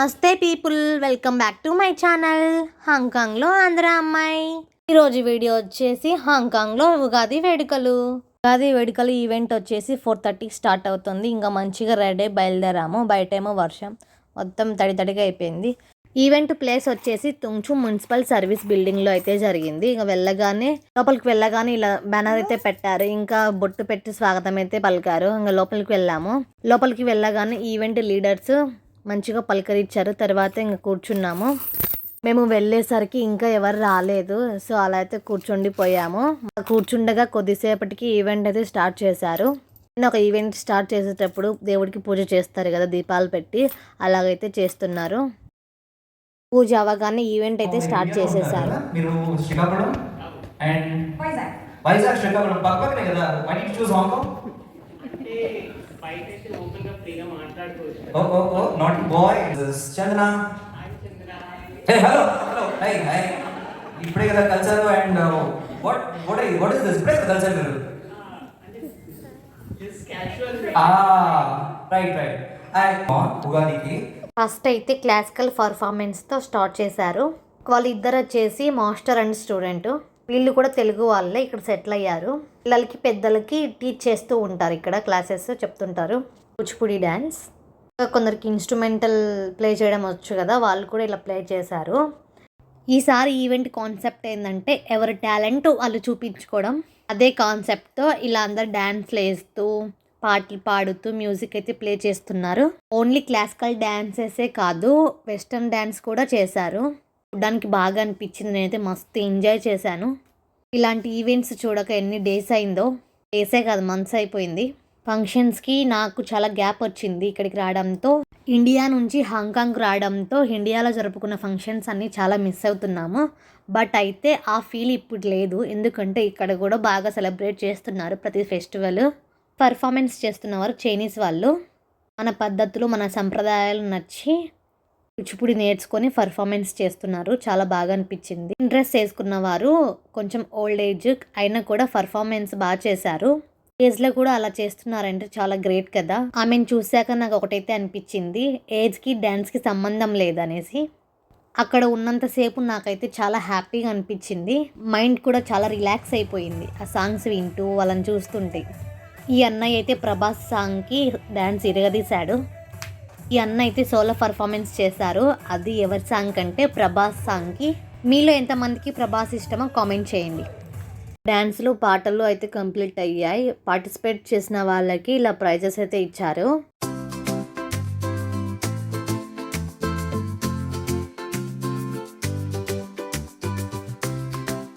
నమస్తే people welcome back to my channel. హాంకాంగ్లో Andhra అమ్మాయి. ఈరోజు వీడియో వచ్చేసి హాంకాంగ్లో ఉగాది వేడుకలు. ఉగాది వేడుకలు ఈవెంట్ వచ్చేసి ఫోర్ థర్టీకి స్టార్ట్ అవుతుంది. ఇంకా మంచిగా రెడీ బయలుదేరాము. బయటేమో వర్షం. మొత్తం తడి తడిగా అయిపోయింది. ఈవెంట్ ప్లేస్ వచ్చేసి తుంచు మున్సిపల్ సర్వీస్ బిల్డింగ్లో అయితే జరిగింది. ఇంకా వెళ్ళగానే లోపలికి వెళ్ళగానే ఇలా బ్యానర్ అయితే పెట్టారు. ఇంకా బొట్టు పెట్టి స్వాగతం అయితే పలికారు. ఇంకా లోపలికి వెళ్ళాము. లోపలికి వెళ్ళగానే ఈవెంట్ లీడర్స్ మంచిగా పలకరించారు. తర్వాత ఇంకా కూర్చున్నాము. మేము వెళ్ళేసరికి ఇంకా ఎవరు రాలేదు. సో అలా అయితే కూర్చుండి పోయాము కూర్చుండగా కొద్దిసేపటికి ఈవెంట్ అయితే స్టార్ట్ చేశారు. నేను ఒక ఈవెంట్ స్టార్ట్ చేసేటప్పుడు దేవుడికి పూజ చేస్తారు కదా దీపాలు పెట్టి అలాగైతే చేస్తున్నారు. పూజ అవ్వగానే ఈవెంట్ అయితే స్టార్ట్ చేసేసారు. మీరు శ్రీకాకుళం అండ్ వైజాగ్. వైజాగ్ శ్రీకాకుళం. పక్క పక్కనే కదా చూస్ హాంకాంగ్ అంటే బయట అయితే ఓపెన్గా ఫ్రీగా మాట్లాడుకోవచ్చు oh oh oh not boy Chandana hi Chandra hey hello hello hi hi ఇప్పుడే కదా కలిసారు and what what what is this ఇప్పుడే కలిసారు మీరు. క్యాజువల్ ఆ రైట్ రైట్ ఉగాదికి. ఫస్ట్ అయితే క్లాసికల్ పర్ఫార్మెన్స్తో స్టార్ట్ చేశారు. వాళ్ళిద్దరు వచ్చేసి మాస్టర్ అండ్ స్టూడెంట్ వీళ్ళు కూడా తెలుగు వాళ్ళే ఇక్కడ సెటిల్ అయ్యారు. పిల్లలకి పెద్దలకి టీచ్ చేస్తూ ఉంటారు ఇక్కడ క్లాసెస్ చెప్తుంటారు. కూచిపూడి డ్యాన్స్ కొందరికి ఇన్స్ట్రుమెంటల్ ప్లే చేయడం వచ్చు కదా వాళ్ళు కూడా ఇలా ప్లే చేశారు. ఈసారి ఈవెంట్ కాన్సెప్ట్ ఏంటంటే ఎవరి టాలెంట్ వాళ్ళు చూపించుకోవడం. అదే కాన్సెప్ట్తో ఇలా అందరు డ్యాన్స్లు వేస్తూ పాటలు పాడుతూ మ్యూజిక్ అయితే ప్లే చేస్తున్నారు. ఓన్లీ క్లాసికల్ డ్యాన్సెసే కాదు వెస్టర్న్ డ్యాన్స్ కూడా చేశారు. చూడడానికి బాగా అనిపించింది. నేనైతే మస్తు ఎంజాయ్ చేశాను. ఇలాంటి ఈవెంట్స్ చూడక ఎన్ని డేస్ అయిందో డేసే కాదు మంత్స్ అయిపోయింది. ఫంక్షన్స్కి నాకు చాలా గ్యాప్ వచ్చింది ఇక్కడికి రావడంతో. ఇండియా నుంచి హాంకాంగ్ రావడంతో ఇండియాలో జరుపుకున్న ఫంక్షన్స్ అన్నీ చాలా మిస్ అవుతున్నాము. బట్ అయితే ఆ ఫీల్ ఇప్పుడు లేదు. ఎందుకంటే ఇక్కడ కూడా బాగా సెలబ్రేట్ చేస్తున్నారు ప్రతి ఫెస్టివల్. పర్ఫార్మెన్స్ చేస్తున్నవారు చైనీస్ వాళ్ళు. మన పద్ధతులు మన సంప్రదాయాలు నచ్చి కూచిపూడి నేర్చుకొని పర్ఫార్మెన్స్ చేస్తున్నారు. చాలా బాగా అనిపించింది. ఇంట్రెస్ట్ చేసుకున్న వారు కొంచెం ఓల్డ్ ఏజ్ అయినా కూడా పర్ఫార్మెన్స్ బాగా చేశారు. ఏజ్లో కూడా అలా చేస్తున్నారంటే చాలా గ్రేట్ కదా. ఆమెను చూశాక నాకు ఒకటైతే అనిపించింది. ఏజ్కి డ్యాన్స్కి సంబంధం లేదనేసి. అక్కడ ఉన్నంతసేపు నాకైతే చాలా హ్యాపీగా అనిపించింది. మైండ్ కూడా చాలా రిలాక్స్ అయిపోయింది. ఆ సాంగ్స్ వింటూ వాళ్ళని చూస్తుంటే. ఈ అన్నయ్య అయితే ప్రభాస్ సాంగ్కి డ్యాన్స్ ఇరగదీశాడు. ఈ అన్న అయితే సోలో పర్ఫార్మెన్స్ చేశారు. అది ఎవరి సాంగ్ కంటే ప్రభాస్ సాంగ్కి మీలో ఎంతమందికి ప్రభాస్ ఇష్టమో కామెంట్ చేయండి. డ్యాన్స్లు పాటలు అయితే కంప్లీట్ అయ్యాయి. పార్టిసిపేట్ చేసిన వాళ్ళకి ఇలా ప్రైజెస్ అయితే ఇచ్చారు.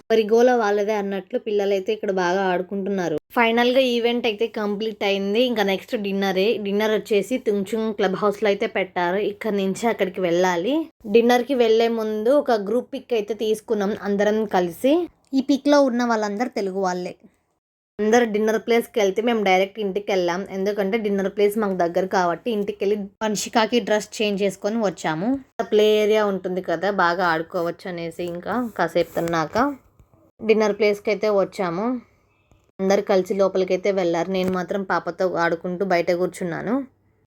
ఎవరి గోల వాళ్ళదే అన్నట్లు పిల్లలైతే ఇక్కడ బాగా ఆడుకుంటున్నారు. ఫైనల్గా ఈవెంట్ అయితే కంప్లీట్ అయింది. ఇంకా నెక్స్ట్ డిన్నరే. డిన్నర్ వచ్చేసి తుంచుంగ్ క్లబ్ హౌస్లో అయితే పెట్టారు. ఇక్కడ నుంచి అక్కడికి వెళ్ళాలి. డిన్నర్కి వెళ్ళే ముందు ఒక గ్రూప్ పిక్ అయితే తీసుకున్నాం అందరం కలిసి. ఈ పిక్లో ఉన్న వాళ్ళందరూ తెలుగు వాళ్ళే. అందరు డిన్నర్ ప్లేస్కి వెళ్తే మేము డైరెక్ట్ ఇంటికి వెళ్ళాం. ఎందుకంటే డిన్నర్ ప్లేస్ మాకు దగ్గర కాబట్టి ఇంటికి వెళ్ళి వంశికాకి డ్రెస్ చేంజ్ చేసుకొని వచ్చాము. ప్లే ఏరియా ఉంటుంది కదా బాగా ఆడుకోవచ్చు అనేసి ఇంకా కాసేపు తిన్నాక డిన్నర్ ప్లేస్కి అయితే వచ్చాము. అందరు కలిసి లోపలికైతే వెళ్ళారు. నేను మాత్రం పాపతో ఆడుకుంటూ బయట కూర్చున్నాను.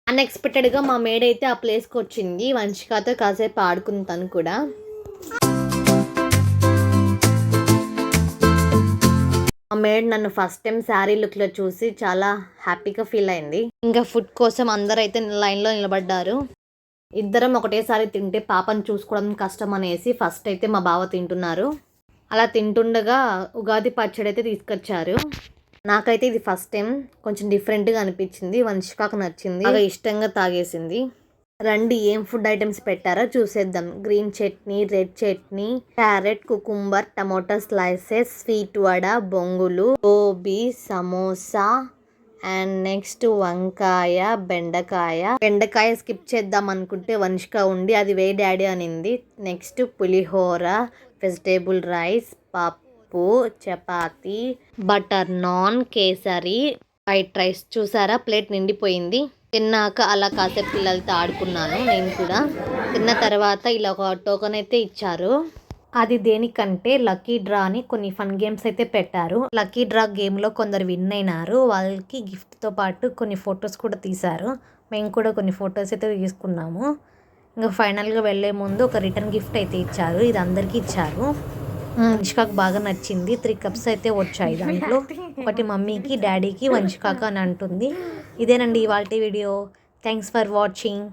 అన్ఎక్స్పెక్టెడ్గా మా మేడ్ అయితే ఆ ప్లేస్కి వచ్చింది వంశికాతో కాసేపు ఆడుకుంది తను కూడా. మా మేడ్ నన్ను ఫస్ట్ టైం శారీ లుక్లో చూసి చాలా హ్యాపీగా ఫీల్ అయింది. ఇంకా ఫుడ్ కోసం అందరూ అయితే లైన్లో నిలబడ్డారు. ఇద్దరం ఒకటేసారి తింటే పాపను చూసుకోవడం కష్టం అనేసి ఫస్ట్ అయితే మా బావ తింటున్నారు. అలా తింటుండగా ఉగాది పచ్చడి అయితే తీసుకొచ్చారు. నాకైతే ఇది ఫస్ట్ టైం. కొంచెం డిఫరెంట్గా అనిపించింది. వంశికాకు నచ్చింది. బాగా ఇష్టంగా తాగేసింది. రండి ఏం ఫుడ్ ఐటమ్స్ పెట్టారో చూసేద్దాం. Green chutney red chutney carrot cucumber tomato slices sweet vada బొంగులు గోబీ సమోసా అండ్ నెక్స్ట్ వంకాయ బెండకాయ. బెండకాయ స్కిప్ చేద్దాం అనుకుంటే వంశిక ఉండి అది వే డాడీ అనింది. నెక్స్ట్ పులిహోర వెజిటేబుల్ రైస్ పప్పు chapati butter naan kesari white rice. చూసారా? ప్లేట్ నిండిపోయింది. తిన్నాక అలా కాసేపు పిల్లలతో ఆడుకున్నాను. నేను కూడా. తిన్న తర్వాత ఇలా ఒక టోకెన్ అయితే ఇచ్చారు. అది దేనికంటే లక్కీ డ్రా అని కొన్ని ఫన్ గేమ్స్ అయితే పెట్టారు. లక్కీ డ్రా గేమ్లో కొందరు విన్ అయినారు. వాళ్ళకి గిఫ్ట్తో పాటు కొన్ని ఫొటోస్ కూడా తీశారు. మేము కూడా కొన్ని ఫొటోస్ అయితే తీసుకున్నాము. ఇంకా ఫైనల్గా వెళ్ళే ముందు ఒక రిటర్న్ గిఫ్ట్ అయితే ఇచ్చారు. ఇది అందరికీ ఇచ్చారు. వంశికాకు బాగా నచ్చింది. త్రీ కప్స్ అయితే వచ్చాయి దాంట్లో. ఒకటి మమ్మీకి డాడీకి వంశికాకు అని అంటుంది. ఇదేనండి ఇవాళ వీడియో. Thanks for watching.